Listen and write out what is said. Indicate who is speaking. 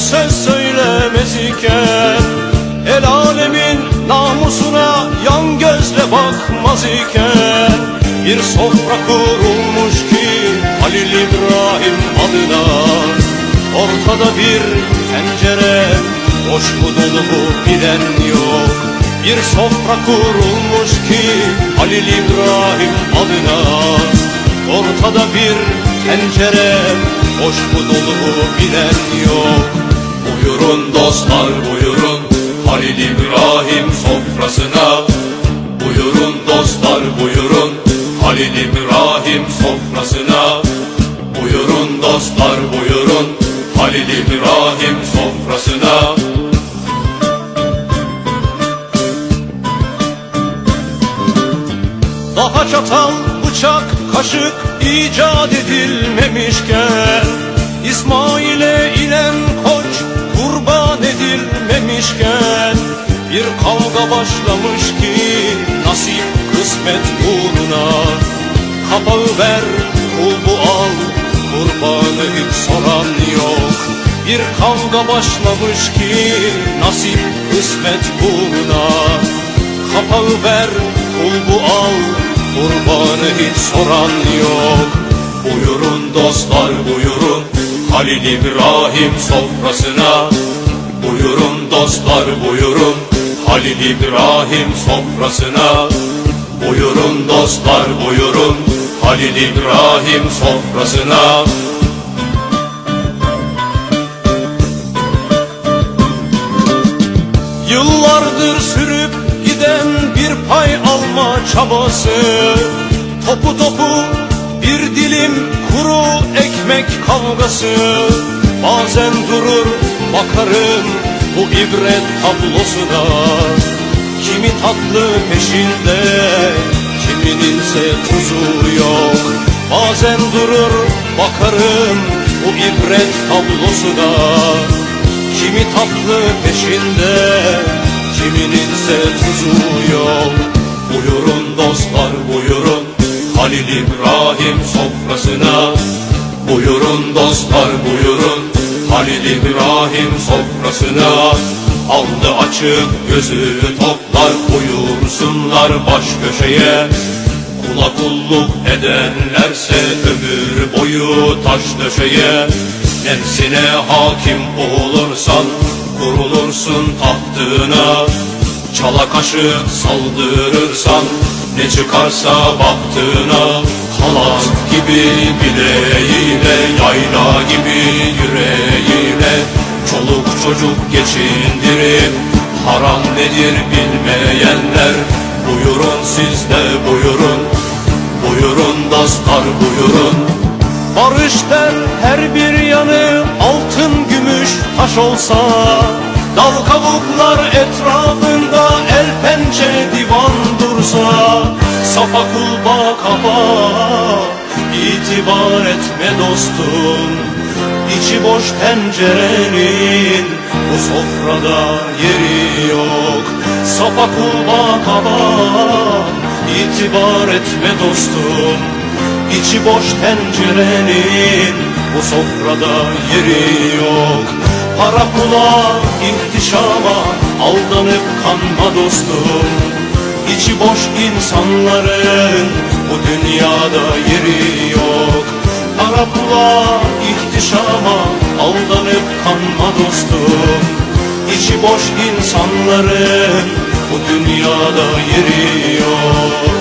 Speaker 1: söz söylemez iken El alemin namusuna yan gözle bakmaz iken Bir sofra kurulmuş ki Halil İbrahim adına. Ortada bir tencere boş mu dolu bilen yok. Bir sofra kurulmuş ki Halil İbrahim adına. Ortada bir tencere boş mu dolu mu bilen yok. Buyurun dostlar buyurun. Halil İbrahim sofrasına. Buyurun dostlar buyurun. Halil İbrahim sofrasına. Buyurun dostlar buyurun. Halil İbrahim sofrasına. Daha çatal, bıçak, kaşık icat edilmemişken İsmail'e edilmemişken Bir kavga başlamış ki nasip kısmet uğruna Kapağı ver, kulbu al, kurbanı hiç soran yok Bir kavga başlamış ki nasip kısmet uğruna Kapağı ver, kulbu al, kurbanı hiç soran yok. Buyurun dostlar buyurun, Halil İbrahim sofrasına. Buyurun dostlar buyurun, Halil İbrahim sofrasına. Buyurun dostlar buyurun, Halil İbrahim sofrasına. Yıllardır sürüp giden bir pay alma çabası Topu topu bir dilim kuru ekmek kavgası Bazen durur bakarım bu ibret tablosuna. Kimi tatlı peşinde kimininse tuzu yok. Bazen durur bakarım bu ibret tablosuna. Kimi tatlı peşinde Kimininse tuzu yok. Buyurun dostlar buyurun. Halil İbrahim sofrasına. Buyurun dostlar buyurun Halil İbrahim sofrasına Aldı açık gözü toplar Buyursunlar baş köşeye. Kula kulluk edenlerse ömür boyu taş döşeye. Nefsine hakim olursan kurulursun tahtına. Çala kaşık saldırırsan ne çıkarsa baktığına Halat gibi bileğiyle yayla gibi yüreğiyle çocuk geçindirip haram nedir bilmeyenler Buyurun siz de buyurun. Buyurun dostlar buyurun. Barış der her bir yanı altın gümüş taş olsa Dal kabuklar etrafında el pençe divan dursa Safa kulba kaba itibar etme dostum İçi boş tencerenin bu sofrada yeri yok. Safa kulba kaba itibar etme dostum. İçi boş tencerenin bu sofrada yeri yok. Para pula ihtişama aldanıp kanma dostum. İçi boş insanların bu dünyada yeri yok. Para pula ihtişama dostum. İçi boş insanların bu dünyada yeri yok